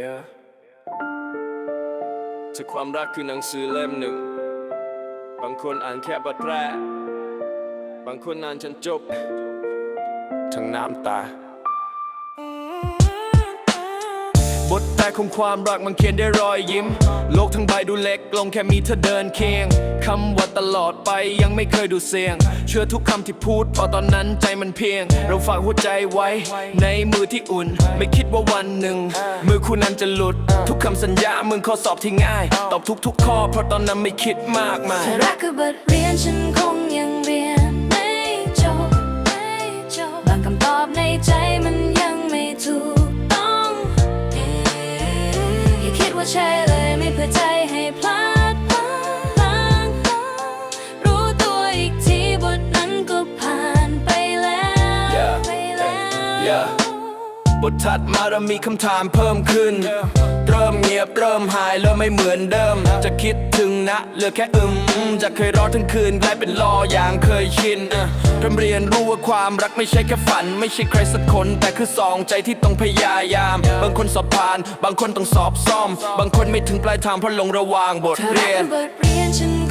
Yeah ถ้าความรักคือหนังสือเล่มหนึ่ง บางคนอ่านแค่บทแรก บางคนอ่านจนจบ ทั้งน้ำตา บทแต่ของความรักมันเขียนได้รอยยิ้ม โลกทั้งใบดูเล็กลงแค่มีเธอเดินเคียง คำว่าตลอดไปยังไม่เคยดูเสียง เชื่อทุกคำที่พูดเพราะตอนนั้นใจมันเพียง เราฝากหัวใจไว้ ในมือที่อุ่น ไม่คิดว่าวันหนึ่ง มือคุณนั้นจะหลุด ทุกคำสัญญามือข้อสอบที่ง่าย ตอบทุกๆข้อเพราะตอนนั้นไม่คิดมากมายรักคือบทเรียนฉันคงยังเรียนไม่จบไม่จบบางคำตอบในใจมันยังไม่ถูกต้องอย่าคิดว่าใช่ บทถัดมาเรามีคำถามเพิ่มขึ้น เริ่มเงียบเริ่มหายเริ่มไม่เหมือนเดิม จะคิดถึงนะเหลือแค่อึมจะเคยรอทั้งคืนกลายเป็นรออย่างเคยชินเอ่อเริ่มเรียนรู้ว่าความรักไม่ใช่แค่ฝัน ไม่ใช่ใครสักคน แต่คือสองใจที่ต้องพยายาม บางคนสอบผ่าน บางคนต้องสอบซ่อม บางคนไม่ถึงปลายทางเพราะหลงระหว่างบทถ้ารักเรียน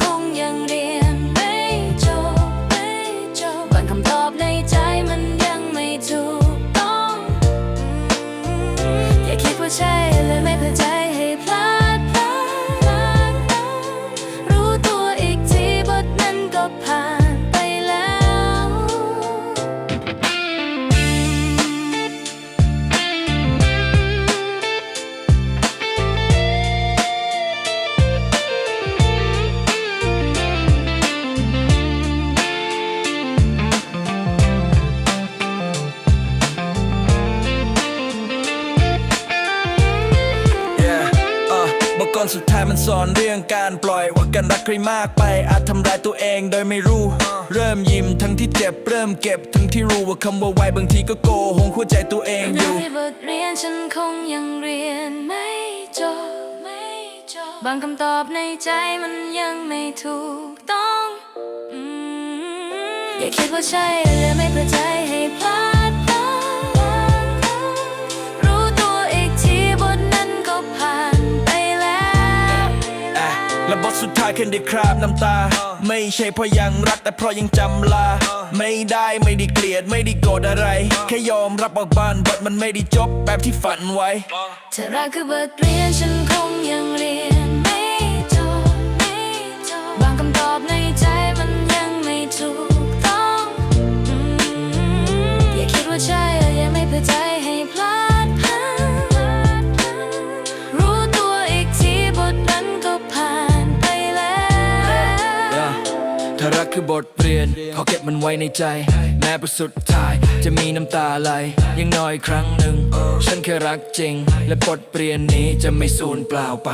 ะบทกลสุดท้ายมันสอนเรื่องการปล่อยว่าการรักใครมากไปอาจทำร้ายตัวเองโดยไม่รู้ เริ่มยิ้มทั้งที่เจ็บเริ่มเก็บ ทั้งที่รู้ว่าคำว่าไวบางทีก็โกหงหัวใจตัวเองอยู่ที่บทเรียนฉันคงยังเรียนไม่จบไม่จบบางคำตอบในใจมันยังไม่ถูกต้อง อย่าคิดว่าใช่เลยไม่พื่อใจให้พลา และบทสุดท้ายแค่ได้คราบน้ำตา ไม่ใช่เพราะยังรักแต่เพราะยังจำลา ไม่ได้ไม่ได้เกลียดไม่ได้โกรธอะไร แค่ยอมรับออกบ้านบทมันไม่ได้จบแบบที่ฝันไว้ถ้ารักคือบทเรียนฉันคงยัง คือบทเรียน ขอเก็บมันไว้ในใจ แม้ประสุดท้าย จะมีน้ำตาไหลยังน้อยครั้งหนึ่ง ฉันแค่รักจริง และบทเรียนนี้จะไม่สูญเปล่าไป